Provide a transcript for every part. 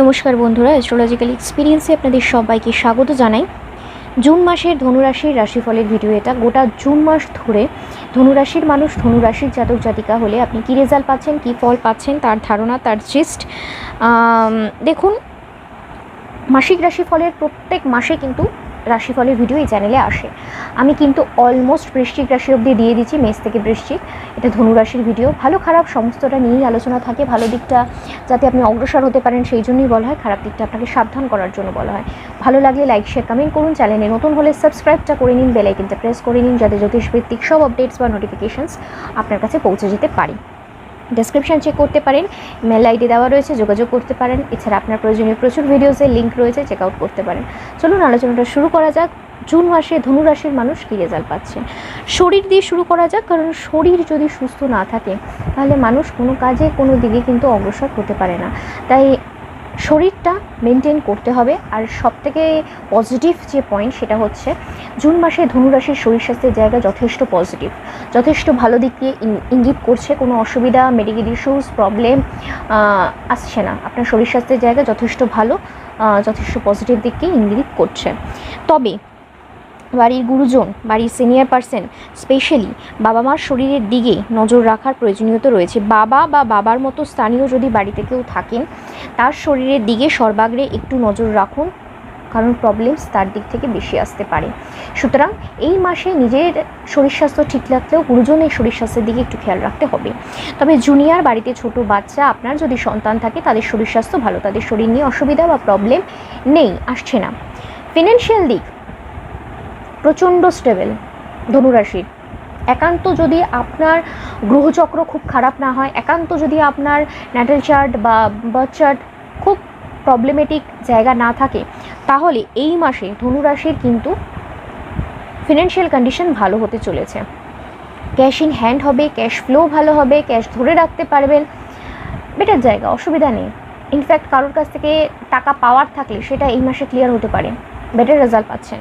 নমস্কার বন্ধুরা অ্যাস্ট্রোলজিক্যাল এক্সপিরিয়েন্সে আপনাদের সবাইকে স্বাগত জানাই। জুন মাসের ধনুরাশির রাশিফলের ভিডিও এটা। গোটা জুন মাস ধরে ধনুরাশির মানুষ, ধনুরাশির জাতক জাতিকা হলে আপনি কী রেজাল্ট পাচ্ছেন, কী ফল পাচ্ছেন, তার ধারণা, তার জিস্ট দেখুন, মাসিক রাশি ফলের প্রত্যেক মাসে কিন্তু রাশিফলের ভিডিও এই চ্যানেলে আসে। আমি কিন্তু অলমোস্ট বৃশ্চিক রাশি অবধি দিয়ে দিচ্ছি মেষ থেকে বৃশ্চিক। এটা ধনুরাশির ভিডিও ভালো, খারাপ, সমস্তটা নিয়েই আলোচনা থাকে। ভালো দিকটা যাতে আপনি অগ্রসর হতে পারেন, সেই জন্যই বলা হয়। খারাপ দিকটা আপনাকে সাবধান করার জন্য বলা হয়। ভালো লাগলে লাইক শেয়ার কমেন্ট করুন চ্যানেলে নতুন হলে সাবস্ক্রাইবটা করে নিন বেলাইকিনটা প্রেস করে নিন, যাতে জ্যোতিষভিত্তিক সব আপডেটস বা নোটিফিকেশানস আপনার কাছে পৌঁছে যেতে পারি। ডেসক্রিপশন চেক করতে পারেন মেল আইডি দেওয়া রয়েছে, যোগাযোগ করতে পারেন। এছাড়া আপনার প্রয়োজনীয় প্রচুর ভিডিওসের লিঙ্ক রয়েছে চেক আউট করতে পারেন। চলুন আলোচনাটা শুরু করা যাক। জুন মাসে ধনুরাশির মানুষ কী রেজাল্ট পাচ্ছে? শরীর দিয়ে শুরু করা যাক, কারণ শরীর যদি সুস্থ না থাকে, তাহলে মানুষ কোনো কাজে কোনো দিকে কিন্তু অগ্রসর হতে পারে না। তাই শরীরটা মেনটেন করতে হবে। আর সবথেকে পজিটিভ যে পয়েন্ট সেটা হচ্ছে, জুন মাসে ধনুরাশির শরীর স্বাস্থ্যের জায়গা যথেষ্ট পজিটিভ যথেষ্ট ভালো দিক দিয়ে ইঙ্গিত করছে, কোনো অসুবিধা মেডিকেল ইস্যুস প্রবলেম আসছে না। আপনার শরীর স্বাস্থ্যের জায়গা যথেষ্ট ভালো যথেষ্ট পজিটিভ দিককে ইঙ্গিত করছে। তবে বাড়ির গুরুজন, বাড়ির সিনিয়র পার্সন স্পেশালি বাবা মার শরীরের দিকে নজর রাখার প্রয়োজনীয়তা রয়েছে। বাবা বা বাবার মতো স্থানীয় যদি বাড়িতে কেউ থাকেন, তার শরীরের দিকে সর্বাগ্রে একটু নজর রাখুন, কারণ প্রবলেমস তার দিক থেকে বেশি আসতে পারে। সুতরাং এই মাসে নিজের শরীর স্বাস্থ্য ঠিক রাখলেও গুরুজনের শরীর স্বাস্থ্যের দিকে একটু খেয়াল রাখতে হবে। তবে জুনিয়র বাড়িতে ছোট বাচ্চা, আপনার যদি সন্তান থাকে, তাদের শরীর স্বাস্থ্য ভালো, তাদের শরীর নিয়ে অসুবিধা বা প্রবলেম নেই, আসছে না। ফিনান্সিয়াল দিক প্রচণ্ড স্টেবেল ধনুরাশির একান্ত যদি আপনার গ্রহচক্র খুব খারাপ না হয়, একান্ত যদি আপনার ন্যাটাল চার্ট বা বার্থ চার্ট খুব প্রবলেমেটিক জায়গা না থাকে, তাহলে এই মাসে ধনুরাশির কিন্তু ফিনান্সিয়াল কন্ডিশন ভালো হতে চলেছে। ক্যাশ ইন হ্যান্ড হবে ক্যাশ ফ্লো ভালো হবে ক্যাশ ধরে রাখতে পারবেন। বেটার জায়গা, অসুবিধা নেই। ইনফ্যাক্ট কারোর কাছ থেকে টাকা পাওয়ার থাকলে সেটা এই মাসে ক্লিয়ার হতে পারে। বেটার রেজাল্ট পাচ্ছেন।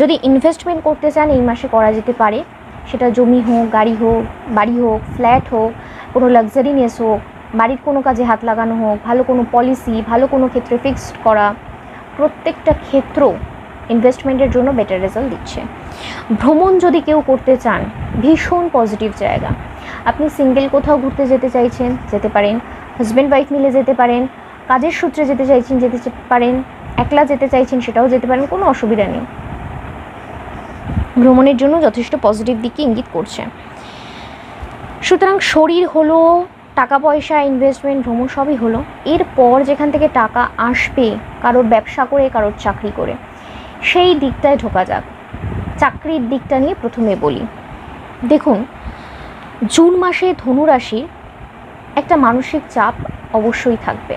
যদি ইনভেস্টমেন্ট করতে চান, এই মাসে করা যেতে পারে। সেটা জমি হোক, গাড়ি হোক, বাড়ি হোক ফ্ল্যাট হোক, কোনো লাক্সারিনেস হোক, বাড়ির কোনো কাজে হাত লাগানো হোক, ভালো কোনো পলিসি ভালো কোনো ক্ষেত্রে ফিক্সড করা, প্রত্যেকটা ক্ষেত্র ইনভেস্টমেন্টের জন্য বেটার রেজাল্ট দিচ্ছে। ভ্রমণ যদি কেউ করতে চান, ভীষণ পজিটিভ জায়গা। আপনি সিঙ্গেল কোথাও ঘুরতে যেতে চাইছেন, যেতে পারেন। হাজব্যান্ড ওয়াইফ মিলে যেতে পারেন। কাজের সূত্রে যেতে চাইছেন, যেতে পারেন। একলা যেতে চাইছেন, সেটাও যেতে পারেন। কোনো অসুবিধা নেই। ভ্রমণের জন্য যথেষ্ট পজিটিভ দিকে ইঙ্গিত করছে। সুতরাং শরীর হলো, টাকা পয়সা ইনভেস্টমেন্ট ভ্রমণ সবই হলো। এরপর যেখান থেকে টাকা আসবে, কারোর ব্যবসা করে, কারোর চাকরি করে। সেই দিকটায় ঢোকা যাক। চাকরির দিকটা নিয়ে প্রথমে বলি। দেখুন, জুন মাসে ধনুরাশির একটা মানসিক চাপ অবশ্যই থাকবে।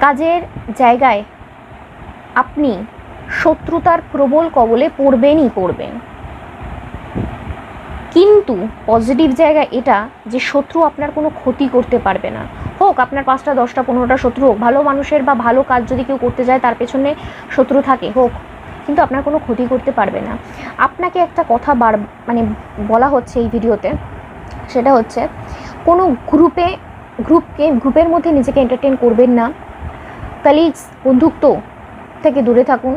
কাজের জায়গায় আপনি শত্রুতার প্রবল কবলে পড়বেনই পড়বেন। কিন্তু পজিটিভ জায়গা এটা যে শত্রু আপনার কোনো ক্ষতি করতে পারবে না। হোক, আপনার পাঁচটা, দশটা, পনেরোটা শত্রু হোক, ভালো মানুষের বা ভালো কাজ যদি কেউ করতে যায়, তার পেছনে শত্রু থাকে, হোক, কিন্তু আপনার কোনো ক্ষতি করতে পারবে না। আপনাকে একটা কথা বার মানে বলা হচ্ছে এই ভিডিওতে, সেটা হচ্ছে, কোনো গ্রুপে, গ্রুপকে, গ্রুপের মধ্যে নিজেকে এন্টারটেন করবেন না। কালিগস বন্ধুত্ব থেকে দূরে থাকুন।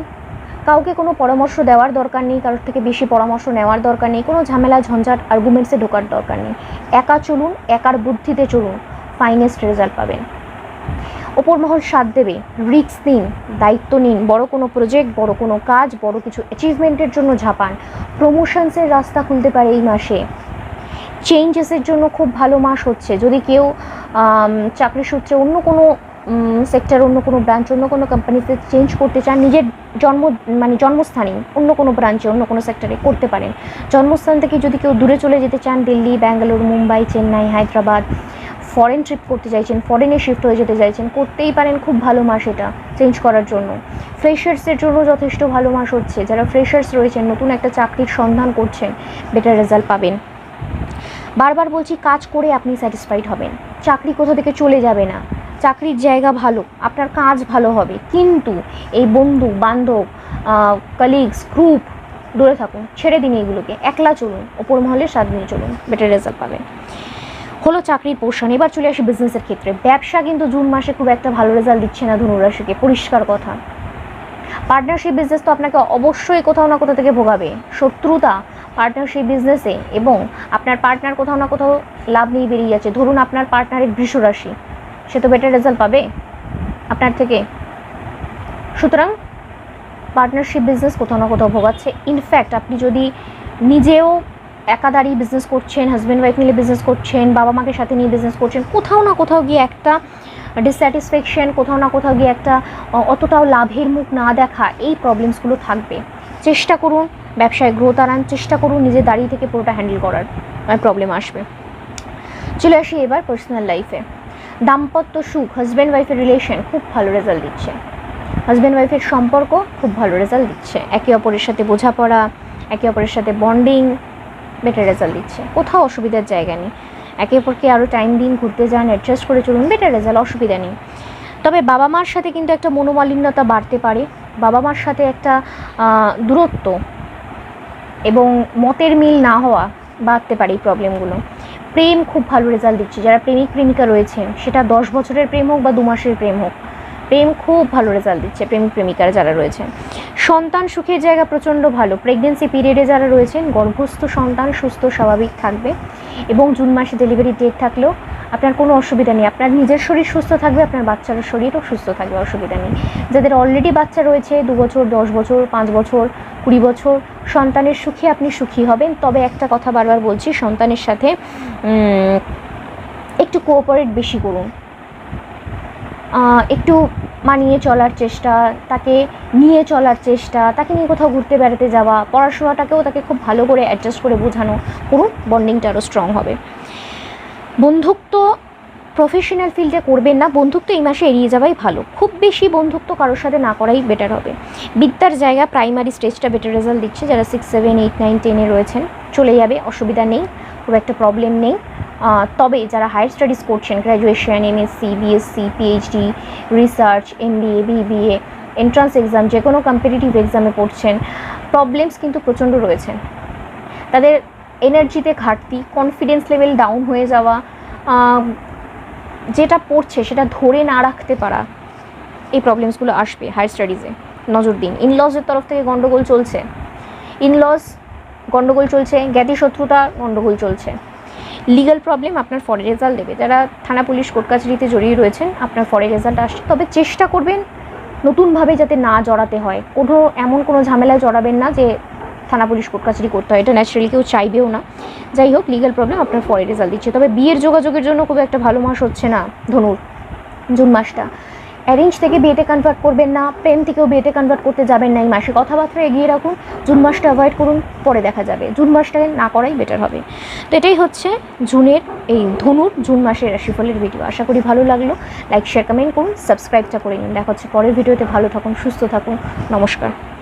কাউকে কোনো পরামর্শ দেওয়ার দরকার নেই, কারোর থেকে বেশি পরামর্শ নেওয়ার দরকার নেই, কোনো ঝামেলা, ঝঞ্ঝাট আর্গুমেন্টসে ঢোকার দরকার নেই। একা চলুন, একার বুদ্ধিতে চলুন ফাইনেস্ট রেজাল্ট পাবেন। ওপর মহল সাথ দেবে রিস্ক নিন, দায়িত্ব নিন, বড় কোনো প্রজেক্ট বড় কোনো কাজ, বড় কিছু অ্যাচিভমেন্টের জন্য ঝাঁপান। প্রমোশনসের রাস্তা খুলতে পারে এই মাসে। চেঞ্জেসের জন্য খুব ভালো মাস হচ্ছে। যদি কেউ চাকরি সূত্রে অন্য কোনো সেক্টর অন্য কোনো ব্রাঞ্চ অন্য কোনো কোম্পানিতে চেঞ্জ করতে চান, নিজের জন্ম মানে জন্মস্থানে অন্য কোনো ব্রাঞ্চে অন্য কোনো সেক্টরে করতে পারেন। জন্মস্থান থেকে যদি কেউ দূরে চলে যেতে চান, দিল্লি, ব্যাঙ্গালোর, মুম্বাই, চেন্নাই, হায়দ্রাবাদ ফরেন ট্রিপ করতে চাইছেন ফরেনে শিফট হয়ে যেতে চাইছেন, করতেই পারেন খুব ভালো মাস এটা চেঞ্জ করার জন্য। ফ্রেশার্সের জন্য যথেষ্ট ভালো মাস হচ্ছে। যারা ফ্রেশার্স রয়েছেন, নতুন একটা চাকরির সন্ধান করছেন বেটার রেজাল্ট পাবেন। বারবার বলছি, কাজ করে আপনি স্যাটিসফাইড হবেন। চাকরি কোথা থেকে চলে যাবে না। চাকরির জায়গা ভালো, আপনার কাজ ভালো হবে। কিন্তু এই বন্ধু, বান্ধব কলিগস গ্রুপ দূরে থাকুন, ছেড়ে দিন এগুলোকে। একলা চলুন, ওপর মহলে স্বাদ নিয়ে চলুন বেটার রেজাল্ট পাবেন। হলো চাকরির পোর্শন এবার চলে আসি বিজনেসের ক্ষেত্রে। ব্যবসা কিন্তু জুন মাসে খুব একটা ভালো রেজাল্ট দিচ্ছে না ধনুরাশিকে, পরিষ্কার কথা। পার্টনারশিপ বিজনেস তো আপনাকে অবশ্যই কোথাও না কোথাও থেকে ভোগাবে। শত্রুতা পার্টনারশিপ বিজনেসে এবং আপনার পার্টনার কোথাও না কোথাও লাভ নিয়ে বেরিয়ে যাচ্ছে। ধরুন আপনার পার্টনারের বৃষ রাশি সে তো বেটার রেজাল্ট পাবে আপনার থেকে। সুতরাং পার্টনারশিপ বিজনেস কোথাও না কোথাও ভোগাচ্ছে। ইনফ্যাক্ট আপনি যদি নিজেও একাদারি বিজনেস করছেন হাজব্যান্ড ওয়াইফ মিলে বিজনেস করছেন বাবা মাকে সাথে নিয়ে বিজনেস করছেন, কোথাও না কোথাও গিয়ে একটা ডিসস্যাটিসফ্যাকশন কোথাও না কোথাও গিয়ে একটা অতটাও লাভের মুখ না দেখা এই প্রবলেমসগুলো থাকবে। চেষ্টা করুন ব্যবসায় গ্রোথ আনান, চেষ্টা করুন নিজের দাঁড়িয়ে থেকে পুরোটা হ্যান্ডেল করার প্রবলেম আসবে। চলে আসি এবার পার্সোনাল লাইফে দাম্পত্য সুখ হাজব্যান্ড ওয়াইফের রিলেশন খুব ভালো রেজাল্ট দিচ্ছে। হাজব্যান্ড ওয়াইফের সম্পর্ক খুব ভালো রেজাল্ট দিচ্ছে। একে অপরের সাথে বোঝাপড়া, একে অপরের সাথে বন্ডিং বেটার রেজাল্ট দিচ্ছে। কোথাও অসুবিধার জায়গা নেই। একে অপরকে আরও টাইম দিন, ঘুরতে যান অ্যাডজাস্ট করে চলুন বেটার রেজাল্ট অসুবিধা নেই। তবে বাবা মার সাথে কিন্তু একটা মনোমালিন্যতা বাড়তে পারে। বাবা মার সাথে একটা দূরত্ব এবং মতের মিল না হওয়া বাড়তে পারে এই প্রবলেমগুলো প্রেম খুব ভালো রেজাল্ট দিচ্ছে। যারা প্রেমিক, প্রেমিকা রয়েছেন সেটা দশ বছরের প্রেম হোক বা দু মাসের প্রেম হোক, প্রেম খুব ভালো রেজাল্ট দিচ্ছে প্রেমিক, প্রেমিকারা যারা রয়েছেন সন্তান সুখের জায়গা প্রচণ্ড ভালো। প্রেগনেন্সি পিরিয়ডে যারা রয়েছেন, গর্ভস্থ সন্তান সুস্থ, স্বাভাবিক থাকবে এবং জুন মাসে ডেলিভারি ডেট থাকলেও আপনার কোনো অসুবিধা নেই। আপনার নিজের শরীর সুস্থ থাকবে, আপনার বাচ্চার শরীরও সুস্থ থাকবে, অসুবিধা নেই। যাদের অলরেডি বাচ্চা রয়েছে, দু বছর, দশ বছর, পাঁচ বছর কুড়ি বছর সন্তানের সুখে আপনি সুখী হবেন। তবে একটা কথা বারবার বলছি, সন্তানের সাথে একটু কোঅপারেট বেশি করুন। একটু মানিয়ে চলার চেষ্টা, তাকে নিয়ে চলার চেষ্টা, তাকে নিয়ে কোথাও ঘুরতে বেড়াতে যাওয়া, পড়াশোনাটাকেও তাকে খুব ভালো করে অ্যাডজাস্ট করে বোঝানো করুন বন্ডিংটা আরও স্ট্রং হবে। বন্ধুত্ব প্রফেশনাল ফিল্ডে করবেন না, বন্ধুত্ব এই মাসে এড়িয়ে যাওয়াই ভালো। খুব বেশি বন্ধুত্ব কারোর সাথে না করাই বেটার হবে। বিদ্যার জায়গা প্রাইমারি স্টেজটা বেটার রেজাল্ট দিচ্ছে যারা সিক্স সেভেন এইট নাইন টেনে রয়েছেন। চলে যাবে, অসুবিধা নেই, খুব একটা প্রবলেম নেই। তবে যারা হায়ার স্টাডিজ করছেন graduation MSc BSc PhD research MBA BBA entrance exam যে কোনো কম্পিটিটিভ এক্সামে পড়ছেন প্রবলেমস কিন্তু প্রচণ্ড রয়েছে। তাদের এনার্জিতে ঘাটতি কনফিডেন্স লেভেল ডাউন হয়ে যাওয়া যেটা পড়ছে সেটা ধরে না রাখতে পারা এই প্রবলেমসগুলো আসবে হায়ার স্টাডিজে নজর দিন ইনলজের তরফ থেকে গণ্ডগোল চলছে। ইনলজ গণ্ডগোল চলছে, জ্ঞাতি শত্রুতা গণ্ডগোল চলছে। লিগাল প্রবলেম আপনার ফরে রেজাল্ট দেবে। যারা থানা, পুলিশ কোর্ট কাছারিতে জড়িয়ে রয়েছেন, আপনার ফরে রেজাল্ট আসছে। তবে চেষ্টা করবেন নতুনভাবে যাতে না জড়াতে হয়। কোনো এমন কোনো ঝামেলায় জড়াবেন না যে থানা পুলিশ কোর্ট কাছারি করতে হয়। এটা ন্যাচারালি কেউ চাইবেও না। যাই হোক লিগাল প্রবলেম আপনার ফরে রেজাল্ট দিচ্ছে। তবে বিয়ের যোগাযোগের জন্য খুব একটা ভালো মাস হচ্ছে না, ধনুর, জুন মাসটা। অ্যারেঞ্জ থেকে বিয়েতে কনভার্ট করবেন না, প্রেম থেকেও বিয়েতে কনভার্ট করতে যাবেন না, এই মাসে কথাবার্তা এগিয়ে রাখুন, জুন মাসটা অ্যাভয়েড করুন, পরে দেখা যাবে। জুন মাসটাকে না করাই বেটার হবে। তো এটাই হচ্ছে জুনের এই ধনুর, জুন মাসের রাশিফলের ভিডিও আশা করি ভালো লাগল। লাইক শেয়ার কমেন্ট করুন সাবস্ক্রাইবটা করে নিন। দেখা হচ্ছে পরের ভিডিওতে ভালো থাকুন, সুস্থ থাকুন। নমস্কার।